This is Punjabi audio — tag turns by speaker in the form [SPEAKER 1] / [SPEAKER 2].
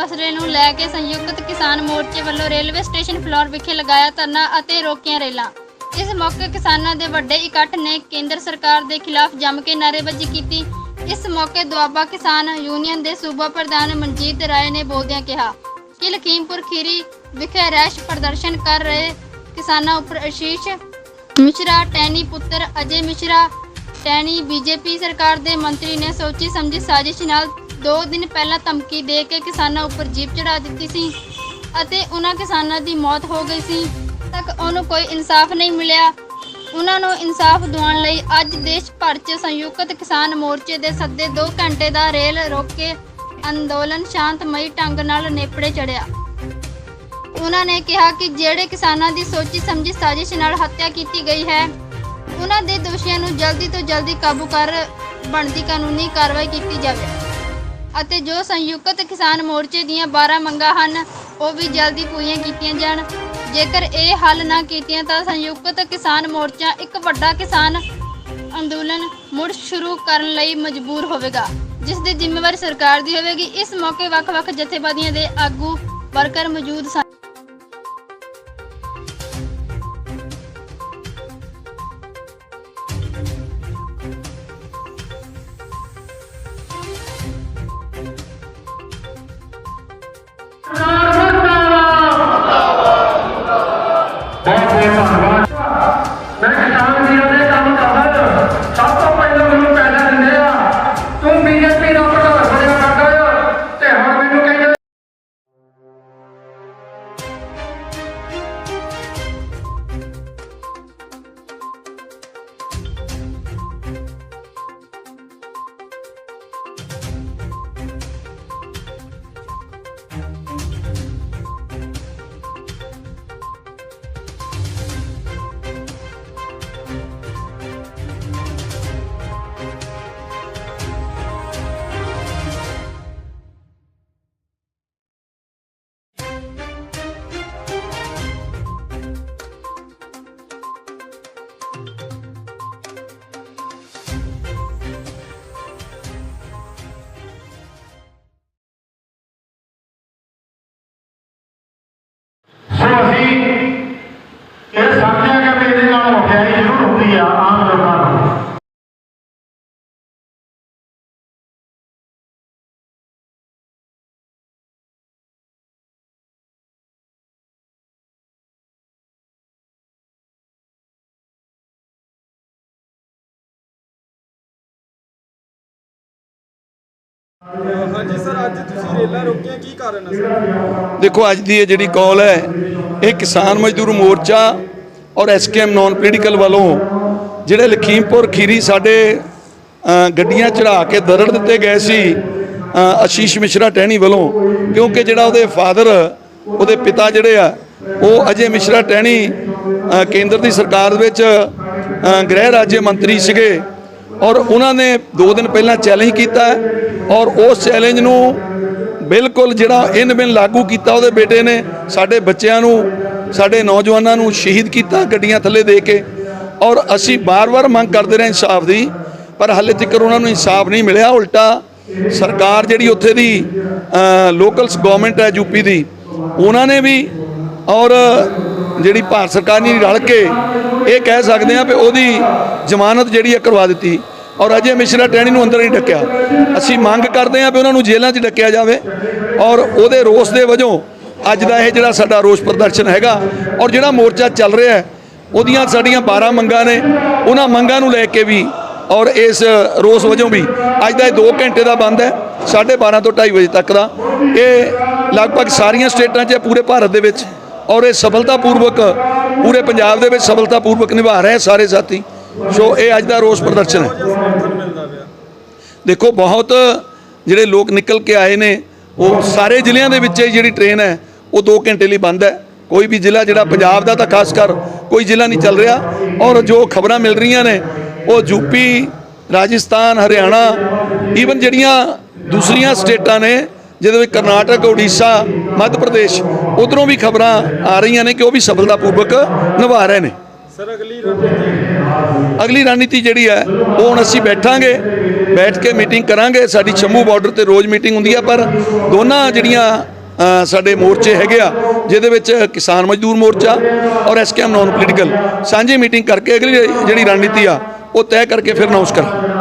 [SPEAKER 1] ਲੈ ਕੇ ਸੰਯੁਕਤ ਕਿਸਾਨ ਮੋਰਚੇ ਵੱਲੋਂ ਰੇਲਵੇ ਸਟੇਸ਼ਨ ਫਲੋਰ ਵਿਖੇ ਲਗਾਇਆ ਧਰਨਾ ਅਤੇ ਰੋਕੀਆਂ ਰੇਲਾਂ। ਇਸ ਮੌਕੇ ਕਿਸਾਨਾਂ ਦੇ ਵੱਡੇ ਇਕੱਠ ਨੇ ਕੇਂਦਰ ਸਰਕਾਰ ਦੇ ਖਿਲਾਫ ਜੰਮ ਕੇ ਨਾਅਰੇਬਾਜ਼ੀ ਕੀਤੀ। ਇਸ ਮੌਕੇ ਦੁਆਬਾ ਕਿਸਾਨ ਯੂਨੀਅਨ ਦੇ ਸੂਬਾ ਪ੍ਰਧਾਨ ਮਨਜੀਤ ਰਾਏ ਨੇ ਬੋਲਦਿਆਂ ਕਿਹਾ ਕਿ ਲਖੀਮਪੁਰ ਖੀਰੀ ਵਿਖੇ ਰੈਸ਼ ਪ੍ਰਦਰਸ਼ਨ ਕਰ ਰਹੇ ਕਿਸਾਨਾਂ ਉੱਪਰ ਆਸ਼ੀਸ਼ ਮਿਸ਼ਰਾ, ਟੈਨੀ ਪੁੱਤਰ ਅਜੇ ਮਿਸ਼ਰਾ, ਟੈਨੀ ਬੀਜੇਪੀ ਸਰਕਾਰ ਦੇ ਮੰਤਰੀ ਨੇ ਸੋਚੀ ਸਮਝੀ ਸਾਜ਼ਿਸ਼ ਨਾਲ 2 ਦਿਨ ਪਹਿਲਾਂ ਧਮਕੀ ਦੇ ਕੇ ਕਿਸਾਨਾਂ ਉੱਪਰ ਜੀਪ ਚੜਾ ਦਿੱਤੀ ਸੀ ਅਤੇ ਉਹਨਾਂ ਕਿਸਾਨਾਂ ਦੀ ਮੌਤ ਹੋ ਗਈ ਸੀ, ਤੱਕ ਉਹਨੂੰ ਕੋਈ ਇਨਸਾਫ ਨਹੀਂ ਮਿਲਿਆ। ਉਹਨਾਂ ਨੂੰ ਇਨਸਾਫ ਦਿਵਾਉਣ ਲਈ ਅੱਜ ਦੇਸ਼ ਭਰ 'ਚ ਸੰਯੁਕਤ ਕਿਸਾਨ ਮੋਰਚੇ ਦੇ ਸੱਦੇ 2 ਘੰਟੇ ਦਾ ਰੇਲ ਰੋਕ ਕੇ ਅੰਦੋਲਨ ਸ਼ਾਂਤਮਈ ਢੰਗ ਨਾਲ ਨੇਪੜੇ ਚੜਿਆ ਉਹਨਾਂ ਨੇ ਕਿਹਾ ਕਿ ਜਿਹੜੇ ਕਿਸਾਨਾਂ ਦੀ ਸੋਚੀ ਸਮਝੀ ਸਾਜ਼ਿਸ਼ ਨਾਲ ਹੱਤਿਆ ਕੀਤੀ ਗਈ ਹੈ, ਉਹਨਾਂ ਦੇ ਦੋਸ਼ੀਆਂ ਨੂੰ ਜਲਦੀ ਤੋਂ ਜਲਦੀ ਕਾਬੂ ਕਰ ਬਣਦੀ ਕਾਨੂੰਨੀ ਕਾਰਵਾਈ ਕੀਤੀ ਜਾਵੇ। ਅਤੇ ਜੋ ਸੰਯੁਕਤ ਕਿਸਾਨ ਮੋਰਚੇ ਦੀਆਂ 12 ਮੰਗਾਂ ਹਨ, ਉਹ ਵੀ ਜਲਦੀ ਪੂਰੀਆਂ ਕੀਤੀਆਂ ਜਾਣ। ਜੇਕਰ ਇਹ ਹੱਲ ਨਾ ਕੀਤੀਆਂ ਤਾਂ ਸੰਯੁਕਤ ਕਿਸਾਨ ਮੋਰਚਾ ਇੱਕ ਵੱਡਾ ਕਿਸਾਨ ਅੰਦੋਲਨ ਮੁੜ ਸ਼ੁਰੂ ਕਰਨ ਲਈ ਮਜਬੂਰ ਹੋਵੇਗਾ, ਜਿਸ ਦੀ ਜ਼ਿੰਮੇਵਾਰੀ ਸਰਕਾਰ ਦੀ ਹੋਵੇਗੀ। ਇਸ ਮੌਕੇ ਵੱਖ-ਵੱਖ ਜਥੇਬੰਦੀਆਂ ਦੇ ਆਗੂ ਵਰਕਰ ਮੌਜੂਦ ਸਨ।
[SPEAKER 2] ਹਾਂਜੀ ਸਰ ਅੱਜ ਤੁਸੀਂ ਰੇਲਾਂ ਰੋਕੀਆਂ ਕੀ ਕਾਰਨ ਹੈ ਸਰ?
[SPEAKER 3] ਦੇਖੋ ਅੱਜ ਦੀ ਇਹ ਜਿਹੜੀ ਕਾਲ ਹੈ ਇਹ ਕਿਸਾਨ ਮਜ਼ਦੂਰ ਮੋਰਚਾ ਔਰ ਐਸਕੇਐਮ ਨਾਨ ਪੋਲੀਟੀਕਲ ਵੱਲੋਂ ਜਿਹੜੇ ਲਖੀਮਪੁਰ ਖੀਰੀ ਸਾਡੇ ਗੱਡੀਆਂ ਚੜਾ ਕੇ ਦਰੜ ਦਿੱਤੇ ਗਏ ਸੀ ਅ, ਆਸ਼ੀਸ਼ ਮਿਸ਼ਰਾ ਟਹਿਣੀ ਵੱਲੋਂ ਕਿਉਂਕਿ ਜਿਹੜਾ ਉਹਦੇ ਫਾਦਰ ਉਹਦੇ ਪਿਤਾ ਜਿਹੜੇ ਆ ਉਹ ਅਜੇ ਮਿਸ਼ਰਾ ਟਹਿਣੀ ਕੇਂਦਰ ਦੀ ਸਰਕਾਰ ਵਿੱਚ ਗ੍ਰਹਿ ਰਾਜ ਮੰਤਰੀ ਸੀਗੇ। ਔਰ ਉਹਨਾਂ ਨੇ 2 ਦਿਨ ਪਹਿਲਾਂ ਚੈਲੰਜ ਕੀਤਾ ਔਰ ਉਸ ਚੈਲੰਜ ਨੂੰ ਬਿਲਕੁਲ ਜਿਹੜਾ ਇਨ ਬਿਨ ਲਾਗੂ ਕੀਤਾ ਉਹਦੇ ਬੇਟੇ ਨੇ, ਸਾਡੇ ਬੱਚਿਆਂ ਨੂੰ, ਸਾਡੇ ਨੌਜਵਾਨਾਂ ਨੂੰ ਸ਼ਹੀਦ ਕੀਤਾ ਗੱਡੀਆਂ ਥੱਲੇ ਦੇ ਕੇ। ਔਰ ਅਸੀਂ ਬਾਰ-ਬਾਰ ਮੰਗ ਕਰਦੇ ਰਹੇ ਇਨਸਾਫ ਦੀ, ਪਰ ਹਾਲੇ ਤੱਕ ਉਹਨਾਂ ਨੂੰ ਇਨਸਾਫ ਨਹੀਂ ਮਿਲਿਆ, ਉਲਟਾ ਸਰਕਾਰ ਜਿਹੜੀ ਉੱਥੇ ਦੀ ਲੋਕਲਸ ਗਵਰਨਮੈਂਟ ਹੈ ਯੂਪੀ ਦੀ, ਉਹਨਾਂ ਨੇ ਵੀ ਔਰ ਜਿਹੜੀ ਭਾਰਤ ਸਰਕਾਰ ਨੇ ਰਲ ਕੇ ਇਹ ਕਹਿ ਸਕਦੇ ਆ ਵੀ ਉਹਦੀ ਜ਼ਮਾਨਤ ਜਿਹੜੀ ਹੈ ਕਰਵਾ ਦਿੱਤੀ। ਔਰ ਅਜੇ ਮਿਸ਼ਰਾ ਟੈਣੀ ਨੂੰ ਅੰਦਰ ਨਹੀਂ ਡੱਕਿਆ ਅਸੀਂ ਮੰਗ ਕਰਦੇ ਹਾਂ ਵੀ ਉਹਨਾਂ ਨੂੰ ਜੇਲ੍ਹਾਂ 'ਚ ਡੱਕਿਆ ਜਾਵੇ ਔਰ ਉਹਦੇ ਰੋਸ ਦੇ ਵਜੋਂ ਅੱਜ ਦਾ ਇਹ ਜਿਹੜਾ ਸਾਡਾ ਰੋਸ ਪ੍ਰਦਰਸ਼ਨ ਹੈਗਾ ਔਰ ਜਿਹੜਾ ਮੋਰਚਾ ਚੱਲ ਰਿਹਾ ਹੈ, ਉਹਦੀਆਂ ਸਾਡੀਆਂ 12 ਮੰਗਾਂ ਨੇ, ਉਹਨਾਂ ਮੰਗਾਂ ਨੂੰ ਲੈ ਕੇ ਵੀ ਔਰ ਇਸ ਰੋਸ ਵਜੋਂ ਵੀ ਅੱਜ ਦਾ ਇਹ 2 ਘੰਟੇ ਦਾ ਬੰਦ ਹੈ 12:30 ਤੋਂ 2:30 ਵਜੇ ਤੱਕ ਦਾ। ਇਹ ਲਗਭਗ ਸਾਰੀਆਂ ਸਟੇਟਾਂ 'ਚ ਪੂਰੇ ਭਾਰਤ ਦੇ ਵਿੱਚ। ਔਰ ਇਹ ਸਫਲਤਾਪੂਰਵਕ ਪੂਰੇ ਪੰਜਾਬ ਦੇ ਵਿੱਚ ਸਫਲਤਾਪੂਰਵਕ ਨਿਭਾ ਰਹੇ ਸਾਰੇ ਸਾਥੀ। ਸੋ ਇਹ ਅੱਜ ਦਾ ਰੋਸ ਪ੍ਰਦਰਸ਼ਨ ਹੈ। ਦੇਖੋ, ਬਹੁਤ ਜਿਹੜੇ ਲੋਕ ਨਿਕਲ ਕੇ ਆਏ ਨੇ, ਉਹ ਸਾਰੇ ਜ਼ਿਲ੍ਹਿਆਂ ਦੇ ਵਿੱਚ ਇਹ ਜਿਹੜੀ ਟ੍ਰੇਨ ਹੈ, ਉਹ 2 ਘੰਟੇ ਲਈ ਬੰਦ ਹੈ। ਕੋਈ ਵੀ ਜ਼ਿਲ੍ਹਾ ਜਿਹੜਾ ਪੰਜਾਬ ਦਾ ਤਾਂ ਖਾਸ ਕਰ ਕੋਈ ਜ਼ਿਲ੍ਹਾ ਨਹੀਂ ਚੱਲ ਰਿਹਾ। ਔਰ ਜੋ ਖਬਰਾਂ ਮਿਲ ਰਹੀਆਂ ਨੇ, ਉਹ ਯੂਪੀ ਰਾਜਸਥਾਨ, ਹਰਿਆਣਾ ਈਵਨ ਜਿਹੜੀਆਂ ਦੂਸਰੀਆਂ ਸਟੇਟਾਂ ਨੇ, ਜਿਹਦੇ ਵਿੱਚ ਕਰਨਾਟਕ, ਉੜੀਸਾ, ਮੱਧ ਪ੍ਰਦੇਸ਼ ਉਧਰੋਂ ਵੀ ਖਬਰਾਂ ਆ ਰਹੀਆਂ ਨੇ ਕਿ ਉਹ ਵੀ ਸਫਲਤਾਪੂਰਵਕ ਨਿਭਾ ਰਹੇ ਨੇ।
[SPEAKER 2] ਸਰ ਅਗਲੀ ਰਣਨੀਤੀ?
[SPEAKER 3] ਅਗਲੀ ਰਣਨੀਤੀ ਜਿਹੜੀ ਹੈ ਉਹ ਹੁਣ ਅਸੀਂ ਬੈਠਾਂਗੇ ਬੈਠ ਕੇ ਮੀਟਿੰਗ ਕਰਾਂਗੇ। ਸਾਡੀ ਸ਼ੰਭੂ ਬਾਰਡਰ ਤੇ ਰੋਜ਼ ਮੀਟਿੰਗ ਹੁੰਦੀ ਹੈ ਪਰ ਦੋਨਾਂ ਜਿਹੜੀਆਂ ਸਾਡੇ ਮੋਰਚੇ ਹੈਗੇ ਆ ਜਿਹਦੇ ਵਿੱਚ ਕਿਸਾਨ ਮਜ਼ਦੂਰ ਮੋਰਚਾ ਔਰ ਐਸਕੇਐਮ ਨਾਨ ਪੋਲੀਟੀਕਲ ਸਾਂਝੀ ਮੀਟਿੰਗ ਕਰਕੇ ਅਗਲੀ ਜਿਹੜੀ ਰਣਨੀਤੀ ਆ ਉਹ ਤੈਅ ਕਰਕੇ ਫਿਰ ਅਨਾਉਂਸ ਕਰਾਂ